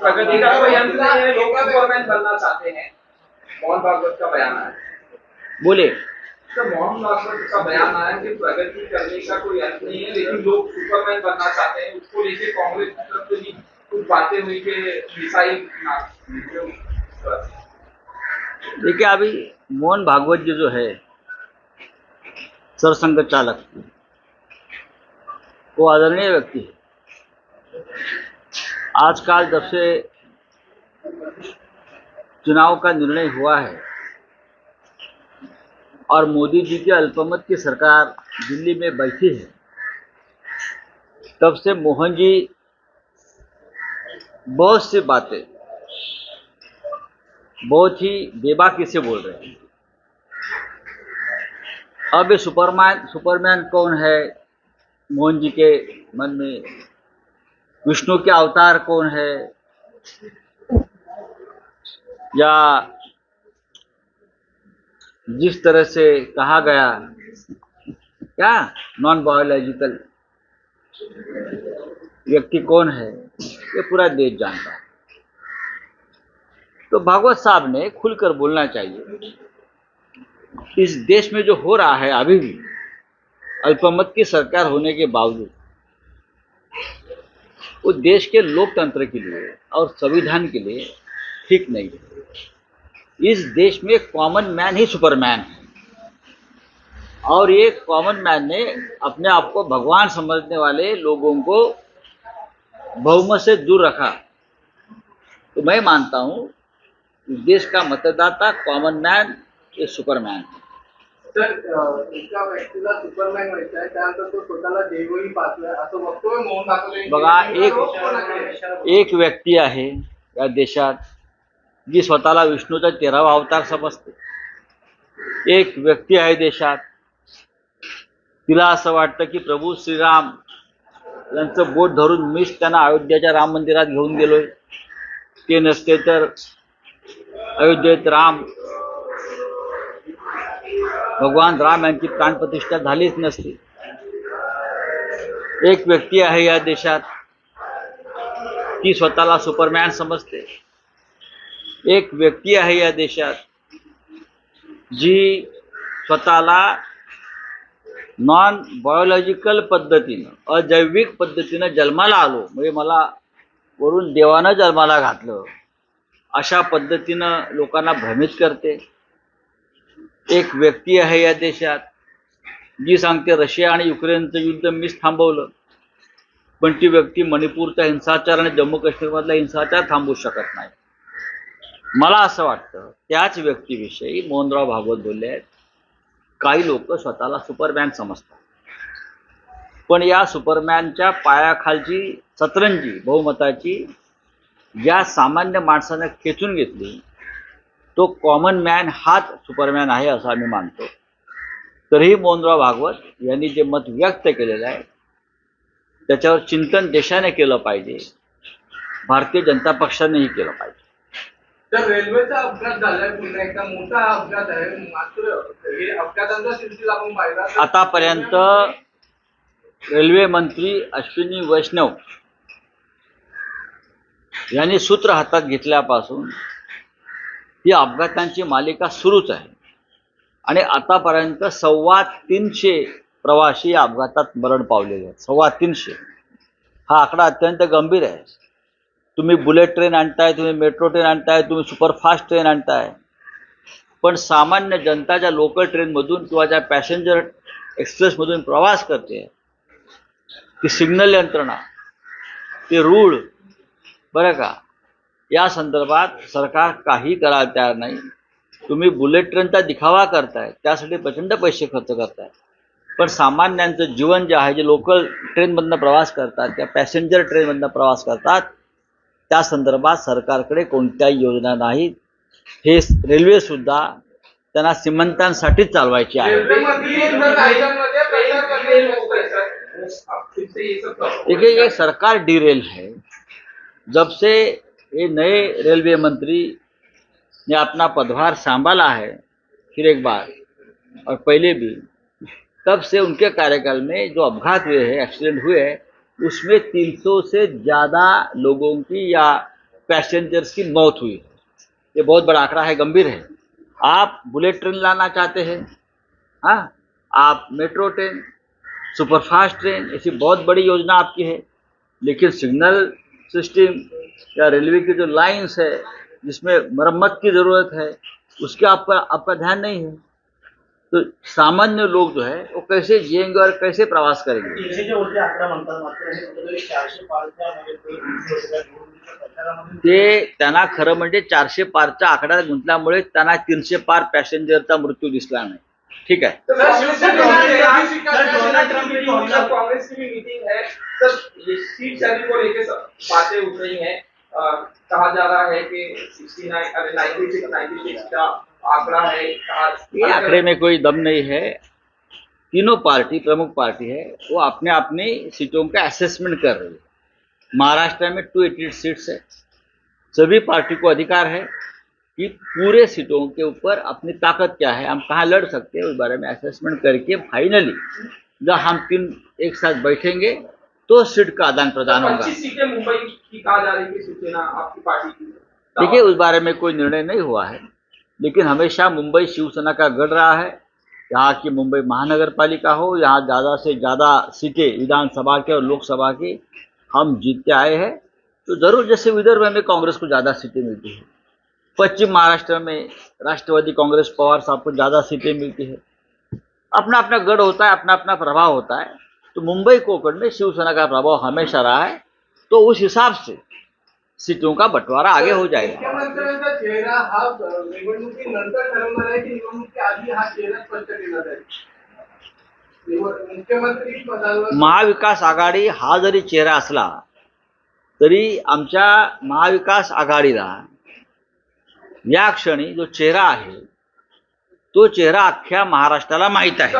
प्रगति का सुपरमैन बनना चाहते हैं मोहन भागवत का बयान बोले। मोहन भागवत का बयान आया कि प्रगति करने का कोई नहीं है लेकिन लोग सुपरमैन बनना चाहते हैं उसको लेके कांग्रेस की तरफ़ से भी कुछ बातें हुई कि मिसाइल देखिए अभी मोहन भागवत जी जो है सरसंघ चालक वो आदरणीय व्यक्ति है। आजकल जब से चुनाव का निर्णय हुआ है और मोदी जी की अल्पमत की सरकार दिल्ली में बैठी है, तब से मोहन जी बहुत सी बातें बहुत ही बेबाकी से बोल रहे हैं। अब ये सुपरमैन सुपरमैन कौन है? मोहन जी के मन में, विष्णु के अवतार कौन है? या जिस तरह से कहा गया, क्या नॉन बायोलॉजिकल व्यक्ति कौन है, ये पूरा देश जानता है। तो भागवत साहब ने खुलकर बोलना चाहिए, इस देश में जो हो रहा है अभी भी अल्पमत की सरकार होने के बावजूद, वो देश के लोकतंत्र के लिए और संविधान के लिए ठीक नहीं है। इस देश में कॉमन मैन ही सुपरमैन है। और ये कॉमन मैन ने अपने आप को भगवान समझने वाले लोगों को बहुमत से दूर रखा। तो मैं मानता हूँ देश का मतदाता कॉमन मैन ये सुपरमैन है। एका व्यक्तीला सुपरमॅन व्हायचं आहे त्यानंतर तो स्वतःला देवही पाहतोय असं वक्तव्य मोहन भागवत बघा एक एक व्यक्ती आहे या देशात जी स्वतःला विष्णूचा तेरावा अवतार समजते. एक व्यक्ती आहे देशात. तिला असं वाटतं की प्रभू श्रीराम यांचं बोट धरून मीच त्यांना अयोध्याच्या राम मंदिरात घेऊन गेलोय. ते नसते तर अयोध्येत राम भगवान राम यांची प्राणप्रतिष्ठा झालीच नसती. एक व्यक्ती आहे या देशात. ती स्वतःला सुपरमॅन समजते. एक व्यक्ती आहे या देशात. जी स्वतःला नॉन बायोलॉजिकल पद्धतीनं अजैविक पद्धतीनं जन्माला आलो. म्हणजे मला वरून देवानं जन्माला घातलं. अशा पद्धतीनं लोकांना भ्रमित करते. एक व्यक्ती आहे या देशात जी सांगते रशिया आणि युक्रेनचं युद्ध मीच थांबवलं. पण ती व्यक्ती मणिपूरचा हिंसाचार आणि जम्मू काश्मीरमधला हिंसाचार थांबवू शकत नाही. मला असं वाटतं त्याच व्यक्तीविषयी मोहनराव भागवत बोलले आहेत. काही लोक स्वतःला सुपरमॅन समजतात. पण या सुपरमॅनच्या पायाखालची सतरंजी बहुमताची या सामान्य माणसानं खेचून घेतली तो कॉमन मॅन हाच सुपरमॅन आहे असं आम्ही मानतो. तरीही मोहनराव भागवत यांनी जे मत व्यक्त केलेलं आहे त्याच्यावर चिंतन देशाने केलं पाहिजे. भारतीय जनता पक्षानेही केलं पाहिजे. तर रेल्वेचा अपघात झालाय पुन्हा एकदा मोठा अपघात आहे मात्र हे अपघातांचा सिलसिला आपण पाहिला आतापर्यंत रेल्वे मंत्री अश्विनी वैष्णव यांनी सूत्र हातात घेतल्यापासून ही अपघातांची मालिका सुरूच आहे. आणि आतापर्यंत सव्वा तीनशे प्रवासी या अपघातात मरण पावलेले आहेत. सव्वा तीनशे. हा आकडा अत्यंत गंभीर आहे. तुम्ही बुलेट ट्रेन आणताय तुम्ही मेट्रो ट्रेन आणताय तुम्ही सुपरफास्ट ट्रेन आणताय. पण सामान्य जनता ज्या लोकल ट्रेनमधून किंवा ज्या पॅसेंजर एक्सप्रेसमधून प्रवास करते ती सिग्नल यंत्रणा ते रूळ बरं का? या संदर्भात सरकार काही करायला तयार नाही. तुम्ही बुलेट ट्रेनचा दिखावा करताय त्यासाठी प्रचंड पैसे खर्च करताय. पण सामान्यांचं जीवन जे आहे जे लोकल ट्रेनमधनं प्रवास करतात त्या पॅसेंजर ट्रेनमधनं प्रवास करतात त्या संदर्भात सरकारकडे कोणत्याही योजना नाहीत हे रेल्वेसुद्धा त्यांना श्रीमंतांसाठीच चालवायची आहे. रेल्वेमध्ये देखिए ये सरकार डिरेल है जब से ये नए रेलवे मंत्री ने अपना पदभार संभाला है, फिर एक बार, और पहले भी, तब से उनके कार्यकाल में जो अपघात हुए हैं, एक्सीडेंट हुए हैं, उसमें 300 से ज़्यादा लोगों की या पैसेंजर्स की मौत हुई। है ये बहुत बड़ा आंकड़ा है, गंभीर है। आप बुलेट ट्रेन लाना चाहते हैं हाँ? आप मेट्रो ट्रेन, सुपरफास्ट ट्रेन, ऐसी बहुत बड़ी योजना आपकी है, लेकिन सिग्नल सिस्टम या रेलवे की जो लाइंस है जिसमें मरम्मत की ज़रूरत है उसके आपका आपका ध्यान नहीं है। तो सामान्य लोग जो है वो कैसे जिएँगे और कैसे प्रवास करेंगे? आकडा ते निवडणुकीच्या ते त्यांना खरं म्हणजे चारशे पारच्या आकड्यात गुंतल्यामुळे त्यांना तीनशे पार पॅसेंजरचा मृत्यू दिसला नाही. ठीक तो है कांग्रेस की भी मीटिंग है सर सीट को बातें उठ रही हैं। कहा जा रहा है कि 69 अरे 96 96 का आंकड़ा है ये आंकड़े में कोई दम नहीं है। तीनों पार्टी प्रमुख पार्टी है वो अपने अपनी सीटों का असेसमेंट कर रही है। महाराष्ट्र में टू एटी सीट्स है। सभी पार्टी को अधिकार है। कि पूरे सीटों के ऊपर अपनी ताकत क्या है हम कहाँ लड़ सकते हैं उस बारे में असेसमेंट करके फाइनली जब हम तीन एक साथ बैठेंगे तो सीट का आदान प्रदान होगा। मुंबई की कहा जा रही है शिवसेना आपकी पार्टी की? देखिए उस बारे में कोई निर्णय नहीं हुआ है लेकिन हमेशा मुंबई शिवसेना का गढ़ रहा है। यहाँ की मुंबई महानगर पालिका हो यहाँ ज़्यादा से ज़्यादा सीटें विधानसभा के और लोकसभा की हम जीतते आए हैं तो ज़रूर जैसे विदर्भ में कांग्रेस को ज़्यादा सीटें मिलती है। पश्चिम महाराष्ट्र में राष्ट्रवादी कांग्रेस पवार साहब को ज़्यादा सीटें मिलती है। अपना अपना गढ़ होता है अपना अपना प्रभाव होता है। तो मुंबई कोकण में शिवसेना का प्रभाव हमेशा रहा है। तो उस हिसाब से सीटों का बंटवारा आगे हो जाएगा। महाविकास आघाडी हा जरी चेहरा असला तरी आमच्या महाविकास आघाडीला या क्षणी जो चेहरा आहे तो चेहरा अख्ख्या महाराष्ट्राला माहीत आहे.